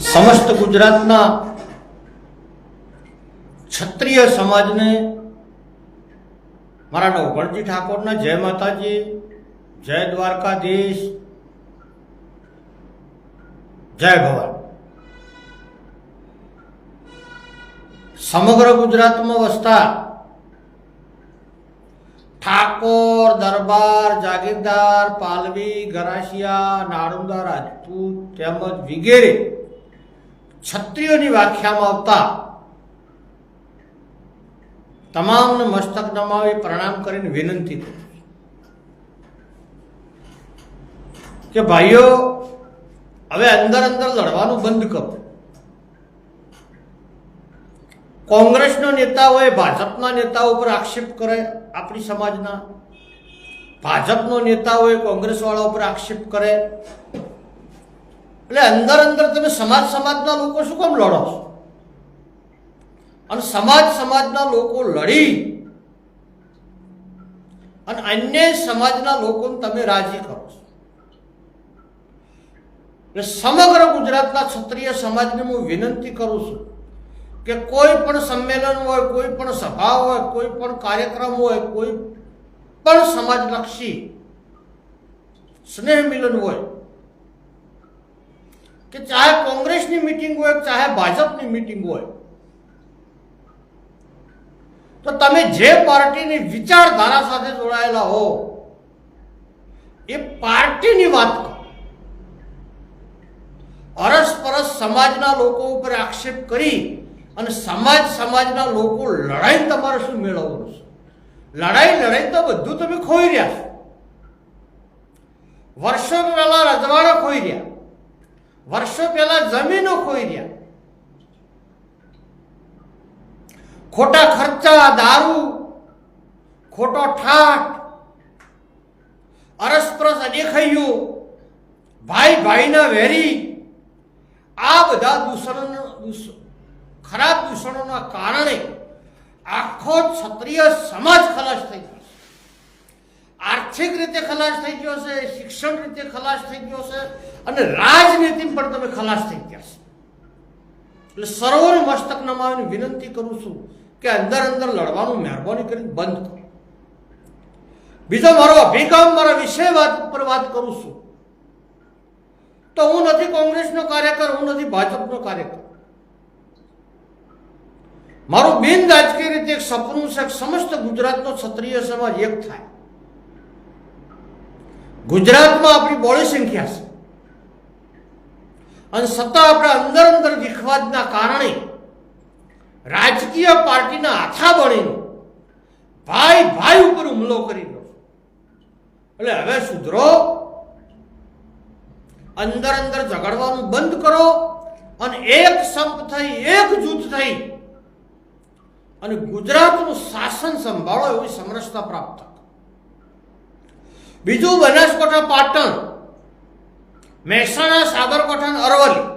સમસ્ત ગુજરાતના ક્ષત્રિય સમાજને મારા નવગણજી ઠાકોરના જય માતાજી જય દ્વારકાધીશ જય ભવાની સમગ્ર ગુજરાતમાં વસતા ઠાકોર દરબાર જાગીરદાર પાલવી ગરાસિયા નાળંદા રાજપૂત તેમજ વગેરે ક્ષત્રિયોની વ્યાખ્યામાં આવતા તમામને મસ્તક નમાવી, પ્રણામ કરીને વિનંતી કરું કે ભાઈઓ, હવે અંદર અંદર લડવાનું બંધ કરો. કોંગ્રેસનો નેતા હોય ભાજપના નેતાઓ ઉપર આક્ષેપ કરે આપણી સમાજના. ભાજપનો નેતા હોય કોંગ્રેસવાળા ઉપર આક્ષેપ કરે એટલે અંદર અંદર તમે સમાજ સમાજના લોકો શું કામ લડો છો? અને સમાજ સમાજના લોકો લડી. અને અન્ય સમાજના લોકોને તમે રાજી કરો છો. એટલે સમગ્ર ગુજરાતના ક્ષત્રિય સમાજને હું વિનંતી કરું છું કે કોઈ પણ સંમેલન હોય, કોઈ પણ સભા હોય, કોઈ પણ કાર્યક્રમ હોય, કોઈ પણ સમાજલક્ષી સ્નેહ મિલન હોય કે ચાહે કોંગ્રેસની મિટિંગ હોય, ચાહે ભાજપની મિટિંગ હોય. તો તમે જે પાર્ટીની વિચારધારા સાથે જોડાયેલા હો, એ પાર્ટીની વાત કરો. અરસપરસ સમાજના લોકો ઉપર આક્ષેપ કરી અને સમાજ સમાજના લોકો લડાઈ તમારે શું મેળવવાનું છે? લડાઈ લડાઈ તો બધું તમે ખોઈ રહ્યા છો. વર્ષો પહેલા રજવાડા ખોઈ રહ્યા. વર્ષો પહેલા જમીનો ખોઈ રહ્યા. ખોટા ખર્ચા, દારૂ, ખોટો ઠાઠ અરસપરસ દેખાયું, ભાઈ ભાઈના વેરી, આ બધા દૂષણો ખરાબ દૂષણોના કારણે આખો ક્ષત્રિય સમાજ ખલાસ થઈ ગયો છે. આર્થિક રીતે ખલાસ થઈ ગયો છે, શિક્ષણ રીતે ખલાસ થઈ ગયો છે અને રાજનીતિમાં પણ તમે ખલાસ થઈ ગયા છો. એટલે સર્વોને મસ્તક નમાવીને વિનંતી કરું છું કે અંદર અંદર લડવાનું મહેરબાની કરીને બંધ કરો. બીજો મારો અભિગમ, મારા વિષય વાત ઉપર વાત કરું છું. તો હું નથી કોંગ્રેસનો કાર્યકર, હું નથી ભાજપનો કાર્યકર. મારું બિન રાજકીય રીતે એક સપનું છે સમસ્ત ગુજરાતનો ક્ષત્રિય સમાજ એક થાય. ગુજરાતમાં આપણી બોળી સંખ્યા છે. અને સત્તા આપણા અંદર અંદર વિખવાદના કારણે રાજકીય પાર્ટીના હાથા બનીને ભાઈ ભાઈ ઉપર હુમલો કરી દો એટલે હવે સુધરો, અંદર અંદર ઝઘડવાનું બંધ કરો અને એક સંપ થઈ, એક જૂથ થઈ અને ગુજરાતનું શાસન સંભાળો એવી સમરસતા પ્રાપ્ત બીજું બનાસકાંઠા પાટણ મહેસાણા, સાબરકાંઠા અરવલ્લી.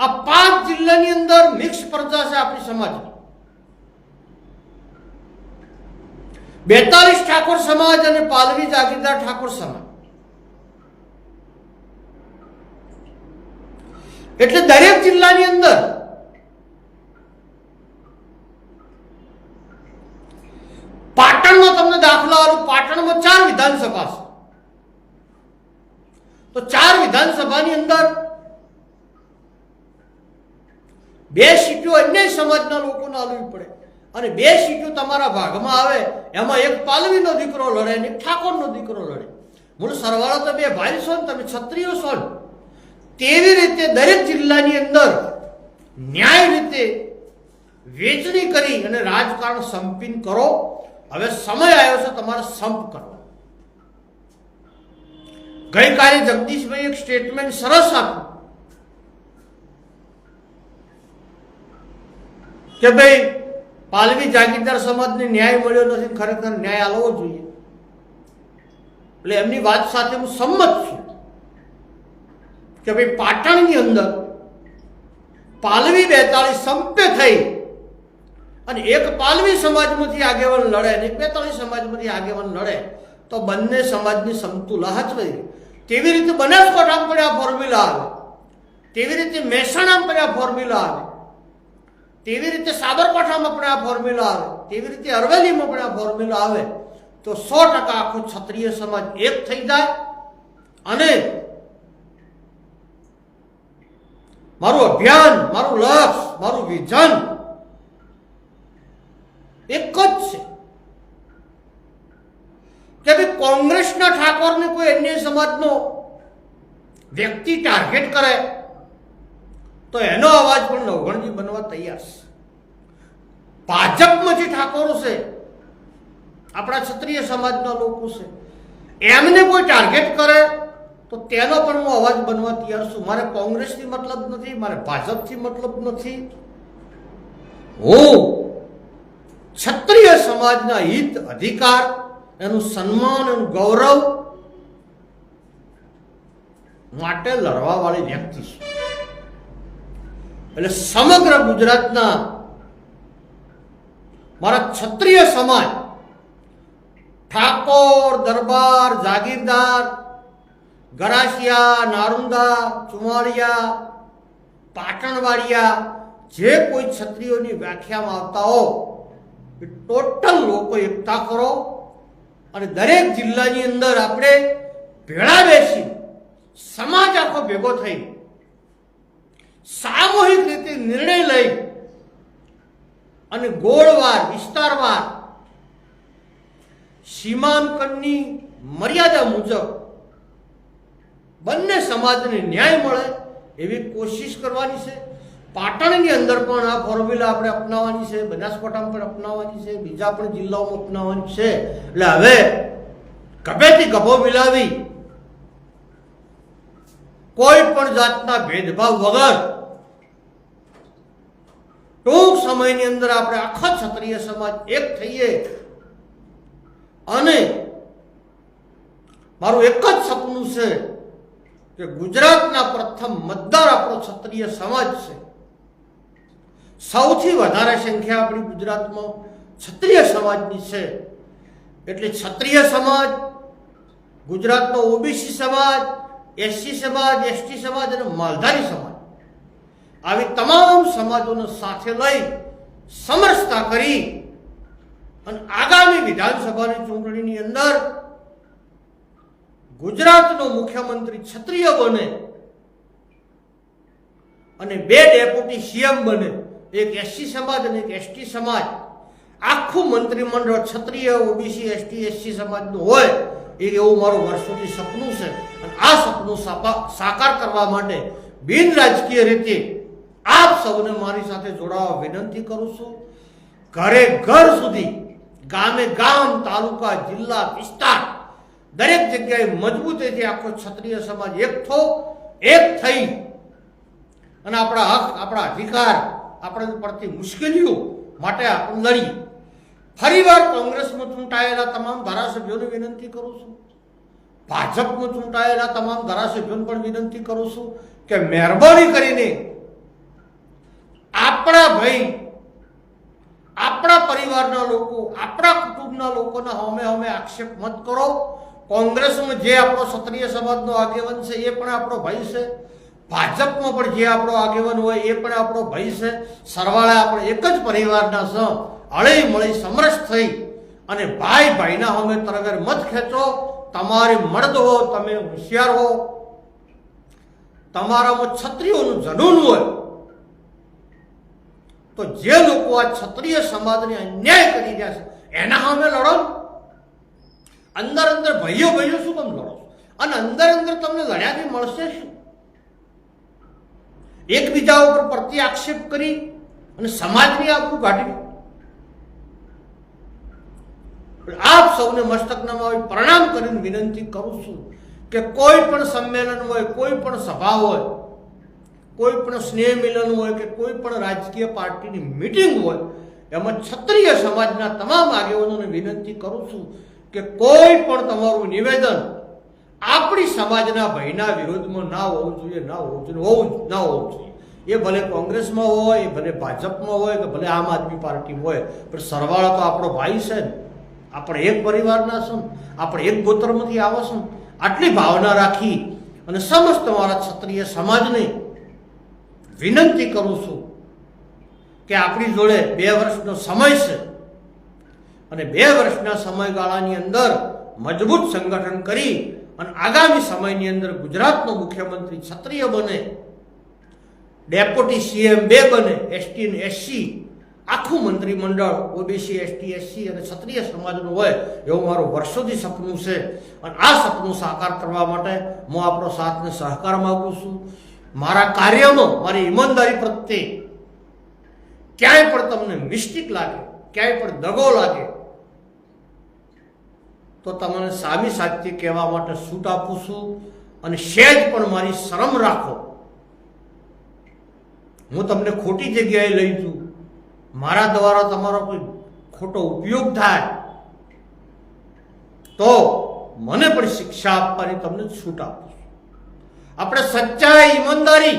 આ પાંચ જિલ્લાની અંદર મિક્સ પ્રજા છે આપણી સમાજની બેતાલીસ ઠાકોર સમાજ અને પાલવી જાગીરદાર ઠાકોર સમાજ. એટલે દરેક જિલ્લાની અંદર પાટણમાં તમને દાખલા આલું પાટણમાં ચાર વિધાનસભા છે. તો ચાર વિધાનસભાની અંદર બે સીટો અન્ય સમાજના લોકોને આલવી પડે. અને બે સીટો તમારા ભાગમાં આવે, એમાં એક પાલવીનો દીકરો લડે અને એક ઠાકોરનો દીકરો લડે. મૂળ સરવાળો તો બે ભાઈ છો ને, તમે ક્ષત્રિયો છો ને. તેવી રીતે દરેક જિલ્લાની અંદર ન્યાય રીતે વેચણી કરી અને રાજકારણ સંપીન કરો. હવે સમય આવ્યો છે તમારે સંપ કરવાનો. ગઈકાલે જગદીશભાઈ એક સ્ટેટમેન્ટ સરસ આપ્યું કે ભાઈ, પાલવી જાગીરદાર સમાજને ન્યાય મળ્યો નથી, ખરેખર ન્યાય આલવો જોઈએ. એટલે એમની વાત સાથે હું સંમત છું કે ભાઈ, પાટણની અંદર પાલવી બેતાળીસ સંપે થઈ અને એક પાલવી સમાજમાંથી આગેવાન લડે અને એક બેતાળીસ સમાજમાંથી આગેવાન લડે. તો બંને સમાજની સમતુલા હચવાઈ તેવી રીતે બનાસકાંઠામાં પણ આ ફોર્મ્યુલા આવે? તેવી રીતે મહેસાણામાં પણ આ ફોર્મ્યુલા આવે? તેવી રીતે સાબરકાંઠામાં પણ આ ફોર્મ્યુલા આવે? તેવી રીતે અરવલ્લીમાં પણ આ ફોર્મ્યુલા આવે? તો સો ટકા આખો ક્ષત્રિય સમાજ એક થઈ જાય અને મારું અભિયાન, મારું લક્ષ્ય મારું વિઝન એક જ છે. કે ભાઈ કોંગ્રેસના ઠાકોરને કોઈ અન્ય સમાજનો વ્યક્તિ ટાર્ગેટ કરે, તો એનો અવાજ પણ નવગણજી બનવા તૈયાર છે. ભાજપમાં જે ઠાકોરો છે, આપણા ક્ષત્રિય સમાજના લોકો છે, એમને કોઈ ટાર્ગેટ કરે, તો તેનો પણ હું અવાજ બનવા તૈયાર છું. મારે કોંગ્રેસથી મતલબ નથી, મારે ભાજપથી મતલબ નથી. હું ક્ષત્રિય સમાજના હિત અધિકાર એનું સન્માન, એનું ગૌરવ માટે લડવા વાળી વ્યક્તિ છે. એટલે સમગ્ર ગુજરાતના મારા ક્ષત્રિય સમાજ, ઠાકોર, દરબાર, જાગીરદાર, ગરાસિયા, નારુંદા, ચુમાળિયા, પાટણવાડિયા, જે કોઈ ક્ષત્રિયોની વ્યાખ્યામાં આવતા હો, એ ટોટલ લોકો એકતા કરો. અને દરેક જિલ્લાની અંદર આપણે ભેળા બેસી સમાજ આખો ભેગો થઈ સામૂહિક રીતે નિર્ણય લઈ અને ગોળવાર, વિસ્તારવાર સીમાંકનની મર્યાદા મુજબ બંને સમાજને ન્યાય મળે એવી કોશિશ કરવાની છે. પાટણની અંદર પણ આ ફોર્મ્યુલા આપણે અપનાવવાની છે, બનાસકાંઠામાં પણ અપનાવવાની છે, બીજા પણ જિલ્લાઓમાં અપનાવવાની છે. એટલે હવે ગભેથી ગભો મિલાવી કોઈ પણ જાતના ભેદભાવ વગર ટૂંક સમયની અંદર આપણે આખા ક્ષત્રિય સમાજ એક થઈએ અને મારું એક જ સપનું છે કે ગુજરાતના પ્રથમ મતદાર આપણો ક્ષત્રિય સમાજ છે. સૌથી વધારે સંખ્યા આપણી ગુજરાતમાં ક્ષત્રિય સમાજની છે. એટલે ક્ષત્રિય સમાજ, ગુજરાતનો ઓબીસી સમાજ, એસસી સમાજ, એસટી સમાજ અને માલધારી સમાજ આવી તમામ સમાજોને સાથે લઈ સમરસતા કરી અને આગામી વિધાનસભાની ચૂંટણીની અંદર ગુજરાતનો મુખ્યમંત્રી ક્ષત્રિય બને અને બે ડેપ્યુટી સીએમ બને. એક એસસી સમાજ અને એક એસટી સમાજ. આખું મંત્રીમંડળ ક્ષત્રિય ઓબીસી એસટી એસસી સમાજનું હોય, એ એવું મારું વર્ષોથી સપનું છે. અને આ સપનું સાકાર કરવા માટે બિન રાજકીય રીતે આપ સૌને મારી સાથે જોડાવા વિનંતી કરું છું. ઘરે ઘર સુધી ગામે ગામ, તાલુકા, જિલ્લા વિસ્તાર, દરેક જગ્યાએ મજબૂતીથી આખો ક્ષત્રિય સમાજ એક એક થઈ. અને આપણા હક, આપણા અધિકાર આપણે પડતી મુશ્કેલીઓ માટે આપણે લડી ફરીવાર કોંગ્રેસમાં ચૂંટાયેલા તમામ ધારાસભ્યોને વિનંતી કરું છું. ભાજપમાં ચૂંટાયેલા તમામ ધારાસભ્યોને પણ વિનંતી કરું છું કે મહેરબાની કરીને આપણા ભાઈ, આપણા પરિવારના લોકો, આપણા કુટુંબના લોકોના હોમે હોમે આક્ષેપ મત કરો. કોંગ્રેસમાં જે આપણો ક્ષત્રિય સમાજનો આગેવાન છે એ પણ આપણો ભાઈ છે. ભાજપમાં પણ જે આપણો આગેવાન હોય એ પણ આપણો ભાઈ છે. સરવાળા આપણે એક જ પરિવારના સ હળી મળી સમરસ થઈ. અને ભાઈ ભાઈના અમે તરગર મત ખેંચો, તમારે મર્દ હો, તમે હોશિયાર હો, તમારામાં ક્ષત્રિયોનું જનૂન હોય, તો જે લોકો આ ક્ષત્રિય સમાજને અન્યાય કરી રહ્યા છે, એના સામે લડો. અંદર અંદર ભાઈઓ ભાઈઓ શું તમે લડો છો? અને અંદર અંદર તમને લડ્યાથી મળશે શું? એકબીજા ઉપર પ્રતિ આક્ષેપ કરી અને સમાજની આપણું કાઢી. આપ સૌને મસ્તકનામાં હોય પ્રણામ કરીને વિનંતી કરું છું કે કોઈ પણ સંમેલન હોય, કોઈ પણ સભા હોય, કોઈ પણ સ્નેહ મિલન હોય કે કોઈ પણ રાજકીય પાર્ટીની મિટિંગ હોય, એમાં ક્ષત્રિય સમાજના તમામ આગેવાનોને વિનંતી કરું છું કે કોઈ પણ તમારું નિવેદન આપણી સમાજના ભયના વિરોધમાં ના હોવું જોઈએ, ના હોવું જોઈએ, હોવું ના હોવું જોઈએ. એ ભલે કોંગ્રેસમાં હોય ભલે ભાજપમાં હોય, કે ભલે આમ આદમી પાર્ટી હોય, પણ સરવાળો તો આપણો ભાઈ છે ને. આપણે એક પરિવારના છો આપણે એક ગોત્રમાંથી આવો છો આટલી ભાવના રાખી અને સમસ્ત મારા ક્ષત્રિય સમાજને વિનંતી કરું છું કે આપણી જોડે બે વર્ષનો સમય છે અને બે વર્ષના સમયગાળાની અંદર મજબૂત સંગઠન કરી અને આગામી સમયની અંદર ગુજરાતનો મુખ્યમંત્રી ક્ષત્રિય બને, ડેપ્યુટી સીએમ બે બને, એસટી અને એસસી, આખું મંત્રીમંડળ, ઓબીસી, એસટી, એસસી અને ક્ષત્રિય સમાજનું હોય એવું મારું વર્ષોથી સપનું છે. અને આ સપનું સાકાર કરવા માટે હું આપણો સાથને સહકાર માગું છું. મારા કાર્યમાં, મારી ઈમાનદારી પ્રત્યે ક્યાંય પણ તમને મિસ્ટેક લાગે, ક્યાંય પણ દગો લાગે તો તમને સામી સાચી કહેવા માટે છૂટ આપું છું અને સહેજ પણ મારી શરમ રાખો. હું તમને ખોટી જગ્યાએ લઈ છું મારા દ્વારા તમારો કોઈ ખોટો ઉપયોગ થાય. તો મને પણ શિક્ષા આપવાની તમને છૂટ આપું છું. આપણે સચ્ચાઈ, ઈમાનદારી,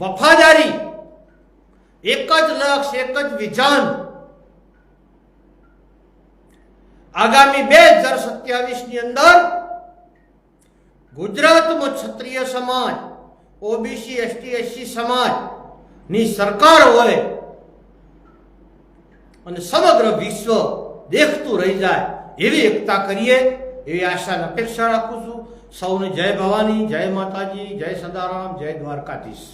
વફાદારી, એક જ લક્ષ, એક જ વિધાન આગામી બે હજાર સત્યાવીસની અંદર ગુજરાતમાં ક્ષત્રિય સમાજ, ઓબીસી, એસટી, એસસી સમાજની સરકાર હોય અને સમગ્ર વિશ્વ દેખતું રહી જાય એવી એકતા કરીએ એવી આશા અપેક્ષા રાખું છું. સૌને જય ભવાની, જય માતાજી, જય સદારામ, જય દ્વારકાધીશ.